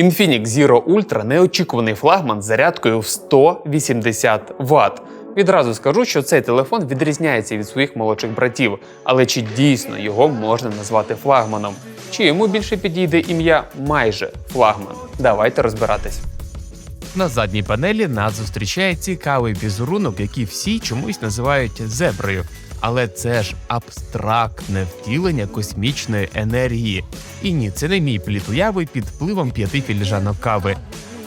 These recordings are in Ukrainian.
Infinix Zero Ultra неочікуваний флагман з зарядкою в 180 Вт. Відразу скажу, що цей телефон відрізняється від своїх молодших братів, але чи дійсно його можна назвати флагманом? Чи йому більше підійде ім'я майже флагман? Давайте розбиратись. На задній панелі нас зустрічає цікавий візерунок, який всі чомусь називають зеброю. Але це ж абстрактне втілення космічної енергії. І ні, це не мій плід уяви під впливом п'яти філіжанок кави.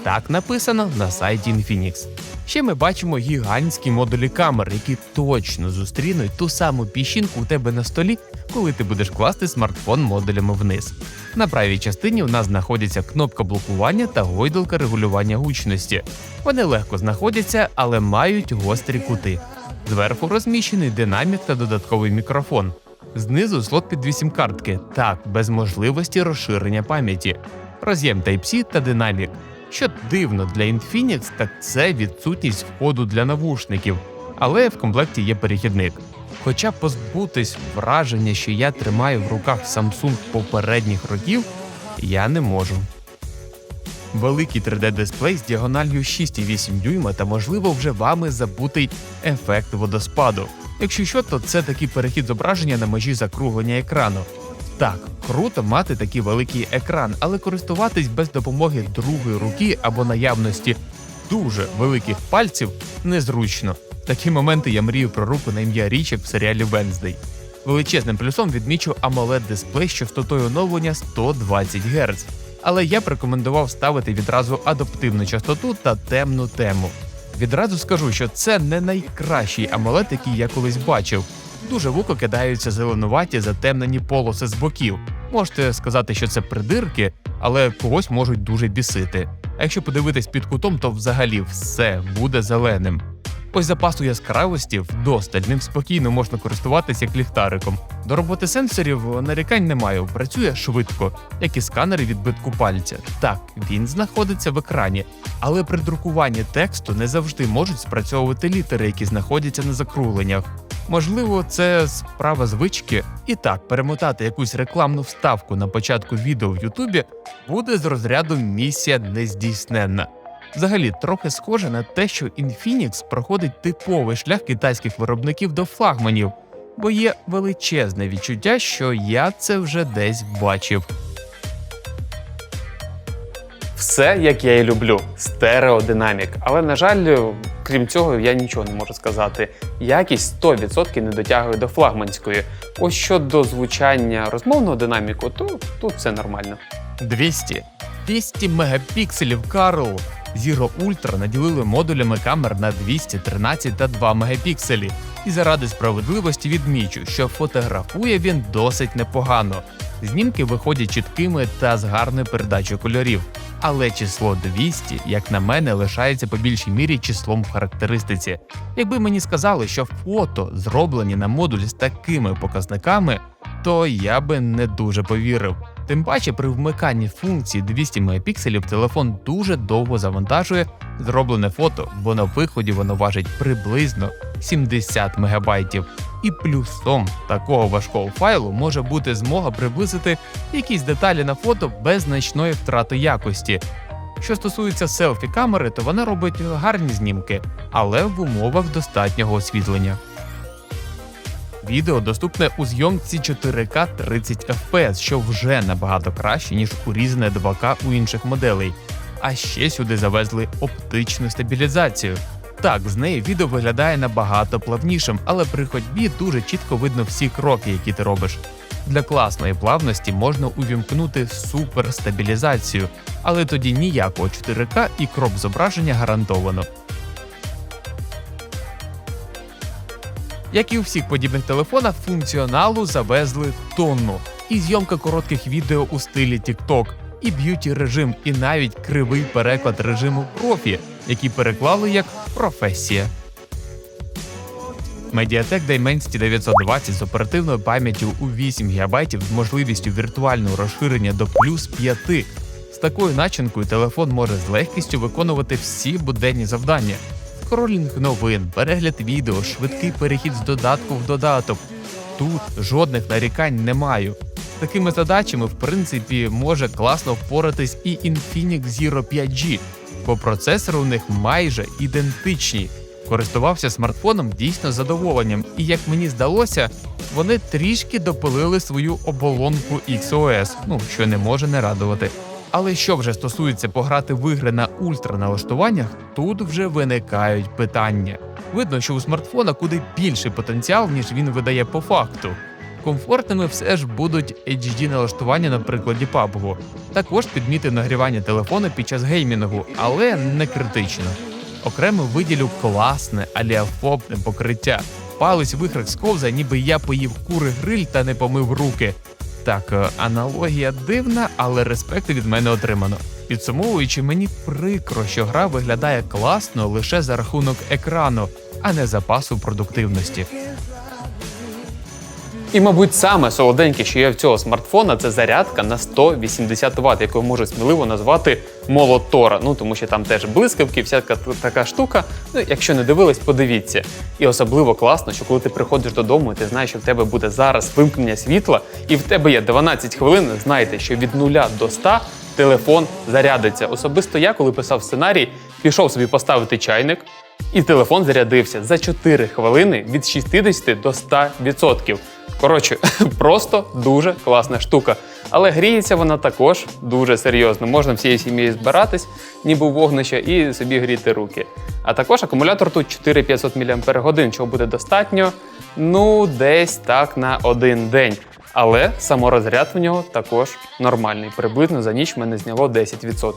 Так написано на сайті Infinix. Ще ми бачимо гігантські модулі камер, які точно зустрінуть ту саму піщинку у тебе на столі, коли ти будеш класти смартфон модулями вниз. На правій частині у нас знаходиться кнопка блокування та гойдалка регулювання гучності. Вони легко знаходяться, але мають гострі кути. Зверху розміщений динамік та додатковий мікрофон. Знизу слот під 8 картки, так, без можливості розширення пам'яті, роз'єм Type-C та динамік. Що дивно для Infinix, так це відсутність входу для навушників, але в комплекті є перехідник. Хоча позбутись враження, що я тримаю в руках Samsung попередніх років, я не можу. Великий 3D-дисплей з діагональю 6,8 дюйма та, можливо, вже вами забутий ефект водоспаду. Якщо що, то це такий перехід зображення на межі закруглення екрану. Так, круто мати такий великий екран, але користуватись без допомоги другої руки або наявності дуже великих пальців незручно. Такі моменти я мрію про руку на ім'я Річек в серіалі Венздей. Величезним плюсом відмічу amoled дисплей з частотою оновлення 120 Гц. Але я б рекомендував ставити відразу адаптивну частоту та темну тему. Відразу скажу, що це не найкращий AMOLED, який я колись бачив. Дуже вуко кидаються зеленуваті затемнені полоси з боків. Можете сказати, що це придирки, але когось можуть дуже бісити. А якщо подивитись під кутом, то взагалі все буде зеленим. Ось запасу яскравості вдосталь ним спокійно можна користуватися як ліхтариком. До роботи сенсорів нарікань немає, працює швидко, як і сканери відбитку пальця. Так, він знаходиться в екрані, але при друкуванні тексту не завжди можуть спрацьовувати літери, які знаходяться на закругленнях. Можливо, це справа звички. І так, перемотати якусь рекламну вставку на початку відео в Ютубі буде з розряду місія нездійсненна. Взагалі, трохи схоже на те, що Infinix проходить типовий шлях китайських виробників до флагманів, бо є величезне відчуття, що я це вже десь бачив. Все, як я і люблю, стереодинамік. Але, на жаль, крім цього, я нічого не можу сказати. Якість 100% не дотягує до флагманської. Ось щодо звучання розмовного динаміку, то тут все нормально. 200. 200 мегапікселів Карл. Zero Ultra наділили модулями камер на 213 та 2 мегапікселі. І заради справедливості відмічу, що фотографує він досить непогано. Знімки виходять чіткими та з гарною передачею кольорів. Але число 200, як на мене, лишається по більшій мірі числом в характеристиці. Якби мені сказали, що фото зроблені на модулі з такими показниками, то я би не дуже повірив. Тим паче при вмиканні функції 200 мегапікселів телефон дуже довго завантажує зроблене фото, бо на виході воно важить приблизно 70 мегабайтів. І плюсом такого важкого файлу може бути змога приблизити якісь деталі на фото без значної втрати якості. Що стосується селфі камери, то вона робить гарні знімки, але в умовах достатнього освітлення. Відео доступне у зйомці 4К 30 FPS, що вже набагато краще, ніж урізане 2К у інших моделей. А ще сюди завезли оптичну стабілізацію. Так, з неї відео виглядає набагато плавнішим, але при ходьбі дуже чітко видно всі кроки, які ти робиш. Для класної плавності можна увімкнути суперстабілізацію, але тоді ніякого 4К і кроп зображення гарантовано. Як і у всіх подібних телефонах, функціоналу завезли тонну. І зйомка коротких відео у стилі TikTok, і б'юті режим, і навіть кривий переклад режиму профі, який переклали як професія. Mediatek Dimensity 920 з оперативною пам'яттю у 8 ГБ з можливістю віртуального розширення до плюс 5. З такою начинкою телефон може з легкістю виконувати всі буденні завдання. Скролінг новин, перегляд відео, швидкий перехід з додатку в додаток. Тут жодних нарікань не маю. такими задачами, в принципі, може класно впоратись і Infinix Zero 5G, бо процесори у них майже ідентичні. Користувався смартфоном дійсно задоволенням, і як мені здалося, вони трішки допилили свою оболонку XOS, ну що не може не радувати. Але що вже стосується пограти в ігри на ультраналаштуваннях, тут вже виникають питання. Видно, що у смартфона куди більший потенціал, ніж він видає по факту. Комфортними все ж будуть HD налаштування на прикладі PUBG. Також підмітив нагрівання телефону під час геймінгу, але не критично. Окремо виділю класне аліафобне покриття. Палець в іграх сковзає, ніби я поїв кури гриль та не помив руки. Так, е, аналогія дивна, але респект від мене отримано. Підсумовуючи, мені прикро, що гра виглядає класно лише за рахунок екрану, а не запасу продуктивності. І, мабуть, саме солоденьке, що є в цього смартфона, це зарядка на 180 Вт, яку можу сміливо назвати молотора. Ну тому що там теж блискавки, всяка така штука. Ну, якщо не дивились, подивіться. І особливо класно, що коли ти приходиш додому, і ти знаєш, що в тебе буде зараз вимкнення світла, і в тебе є 12 хвилин. Знайте, що від 0 до 100 телефон зарядиться. Особисто я, коли писав сценарій, пішов собі поставити чайник. І телефон зарядився за 4 хвилини від 60 до 100%. Коротше, просто дуже класна штука. Але гріється вона також дуже серйозно. Можна всією сім'єю збиратись, ніби вогнище, і собі гріти руки. А також акумулятор тут 4500 мАч, чого буде достатньо, ну, десь так на один день. Але саморозряд в нього також нормальний. Приблизно за ніч мене зняло 10%.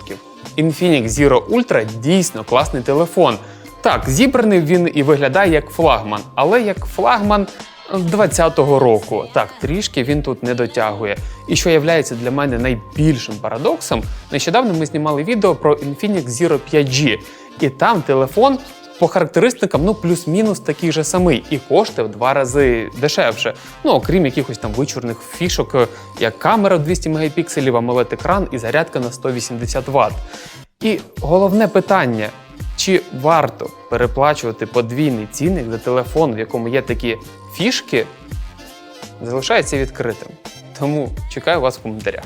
Infinix Zero Ultra дійсно класний телефон. Так, зібраний він і виглядає як флагман, але як флагман 20-го року. Так, трішки він тут не дотягує. І що є для мене найбільшим парадоксом, нещодавно ми знімали відео про Infinix Zero 5G, і там телефон. По характеристикам, ну плюс-мінус такий же самий, і коштує в два рази дешевше. Ну окрім якихось там вичурних фішок, е, як камера в 200 мегапікселів, amoled екран і зарядка на 180 Вт. І головне питання: чи варто переплачувати подвійний цінник за телефон, в якому є такі фішки, залишається відкритим. Тому чекаю вас в коментарях.